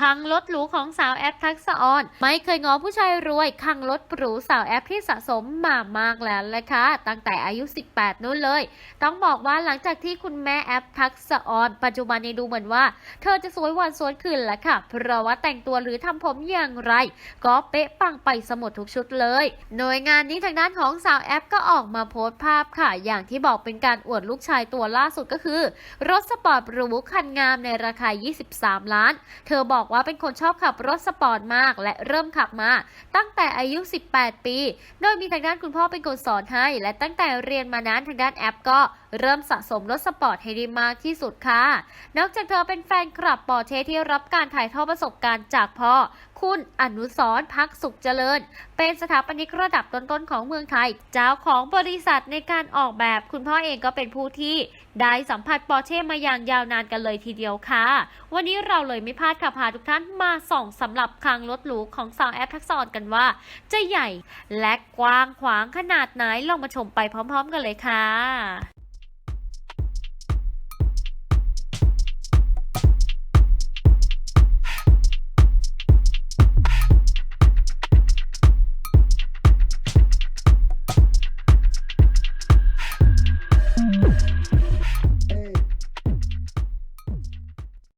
คังรถหรูของสาวแอปทักษะออนไม่เคยง้อผู้ชายรวย คังรถหรูสาวแอปที่สะสมมามากแล้วแหละค่ะตั้งแต่อายุ 18 นู้นเลย ต้องบอกว่าหลังจากที่คุณแม่แอปทักษะออน ปัจจุบันนี้ดูเหมือนว่า เธอจะสวยวันสวยคืนแล้วค่ะ เพราะว่าแต่งตัวหรือทำผมอย่างไร ก็เป๊ะปังไปสมดทุกชุดเลยโดยงานนี้ทางด้านของสาวแอปก็ออกมาโพสต์ภาพค่ะ อย่างที่บอกเป็นการอวดลูกชายตัวล่าสุดก็คือ รถสปอร์ตหรูคันงามในราคา 23 ล้าน เธอบอกว่าเป็นคนชอบขับรถสปอร์ตมาก และเริ่มขับมาตั้งแต่อายุ 18 ปี โดยมีทางด้านคุณพ่อเป็นคนสอนให้ และตั้งแต่เรียนมานั้นทางด้านแอปก็ เริ่มสะสมรถสปอร์ตให้ได้มากที่สุดค่ะ นอกจากเธอเป็นแฟนคลับปอร์เช่ที่รับการถ่ายทอดประสบการณ์จากพ่อ คุณอนุสรพักสุขเจริญ เป็นสถาปนิกระดับต้นๆของเมืองไทย เจ้าของบริษัทในการออกแบบ คุณพ่อเองก็เป็นผู้ที่ได้สัมผัสปอร์เช่มาอย่างยาวนานกันเลยทีเดียวค่ะ วันนี้เราเลยไม่พลาดค่ะพาทุกท่านมาส่องสำหรับคลังรถหรูของสาวแอปทักษรกันว่า จะใหญ่และกว้างขวางขนาดไหนลองมาชมไปพร้อม ๆ กันเลยค่ะ